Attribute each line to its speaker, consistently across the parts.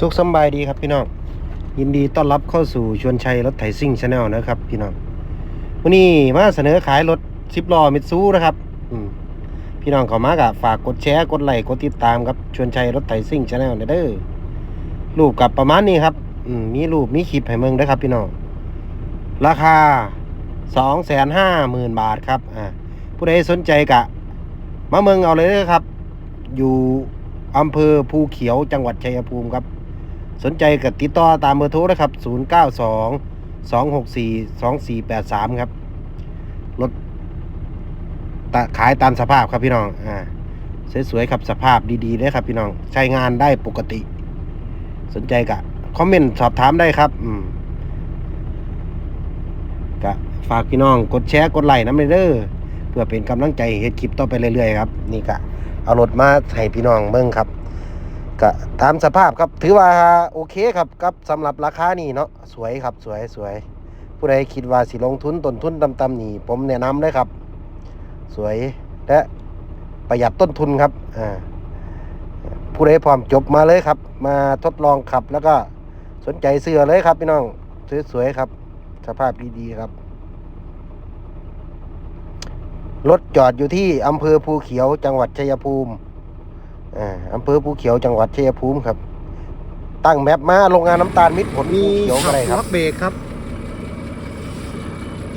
Speaker 1: สุขสบายดีครับพี่น้องยินดีต้อนรับเข้าสู่ชวนชัยรถไถซิ่งชาแนลนะครับพี่น้องวันนี้มาเสนอขายรถสิบล้อมิตซูนะครับอืพี่น้องเข้ามากะฝากกดแชร์กดไลค์กดติดตามครับชวนชัยรถไถซิ่งชาแนลเด้อรูปกับประมาณนี้ครับอืมมีรูปมีคลิปให้เมืองด้วยครับ พี่น้องราคาสองแสนห้าหมื่นบาทครับอ่าผู้ใดสนใจกะมาเมืองเอาเลยเด้อครับ อยู่อำเภอภูเขียวจังหวัดชัยภูมิครับ สนใจกับติดต่อตามเบอร์โทรนะครับ 092 264 2483 ครับ รถขายตามสภาพครับพี่น้อง อ่า สวยๆครับสภาพดีๆเลยครับพี่น้อง ใช้งานได้ปกติ สนใจกะคอมเมนต์สอบถามได้ครับ อืมกะฝากพี่น้องกดแชร์กดไลค์น้ำเด้อเพื่อเป็นกำลังใจให้เฮ็ดคลิปต่อไปเรื่อยๆครับ นี่กะเอารถมาให้พี่น้องเบิ่งครับ ก็ตามสภาพครับถือว่าโอเคครับกับสำหรับราคานี่เนาะสวยครับสวยสวย ผู้ใดคิดว่าสิลงทุนต้นทุนต่ำๆนี่ ผมแนะนำเลยครับ สวยและประหยัดต้นทุนครับอ่าผู้ใดพร้อมจบมาเลยครับ มาทดลองขับแล้วก็สนใจเสื้อเลยครับพี่น้องสวยๆครับ สภาพดีๆครับรถจอดอยู่ที่อำเภอภูเขียวจังหวัดชัยภูมิ อ่าอำเภอภูเขียวจังหวัดชัยภูมิครับ ตั้งแมปมาโรงงานน้ำตาลมิตรผลภูเขียวอะไรครับ
Speaker 2: ล็อกเบรกครับ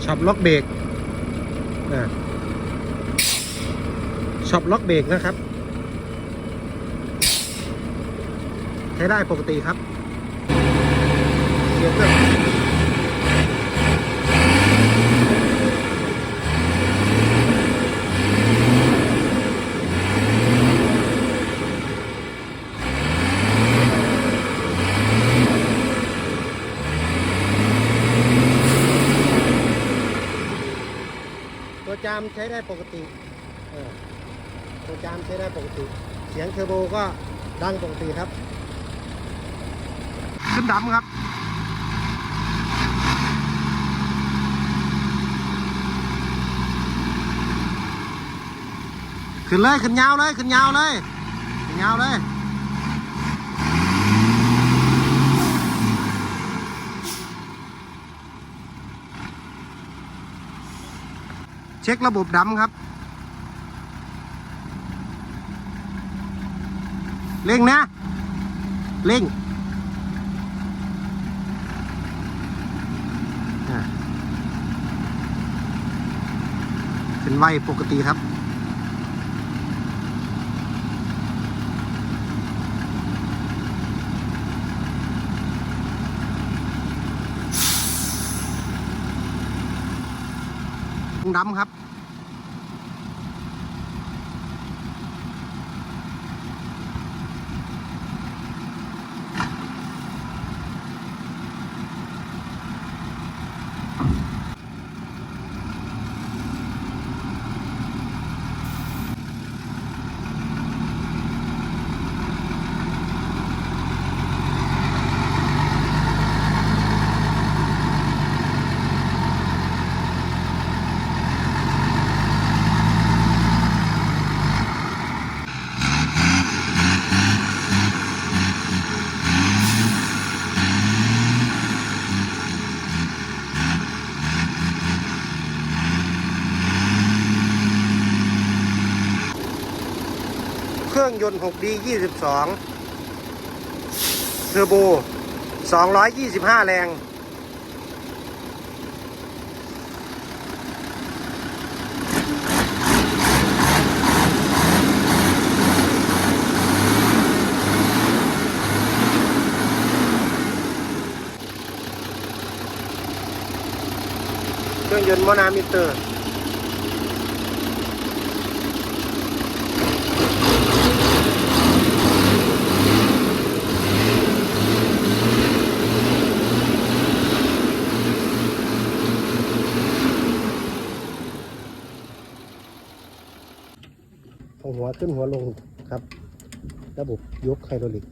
Speaker 2: ช็อปล็อกเบรกอ่าช็อปล็อกเบรกนะครับ ใช้ได้ปกติครับเสียบเครื่องตัว จามใช้ได้ปกติตัวจามใช้ได้ปกติ เสียงเทอร์โบก็ดังปกติครับ ขึ้นดำครับขึ้นเลยขึ้นยาวเลยขึ้นยาวเลยขึ้นยาวเลย เช็คระบบดำครับ เร่งนะ เร่งเป็นไวปกติครับดำครับ Thank you. เครื่องยนต์ 6D 22เทอร์โบ 225 แรง เครื่องยนต์มอนามิเตอร์ หัวขึ้นหัวลงครับ ระบบยกไฮดรอลิก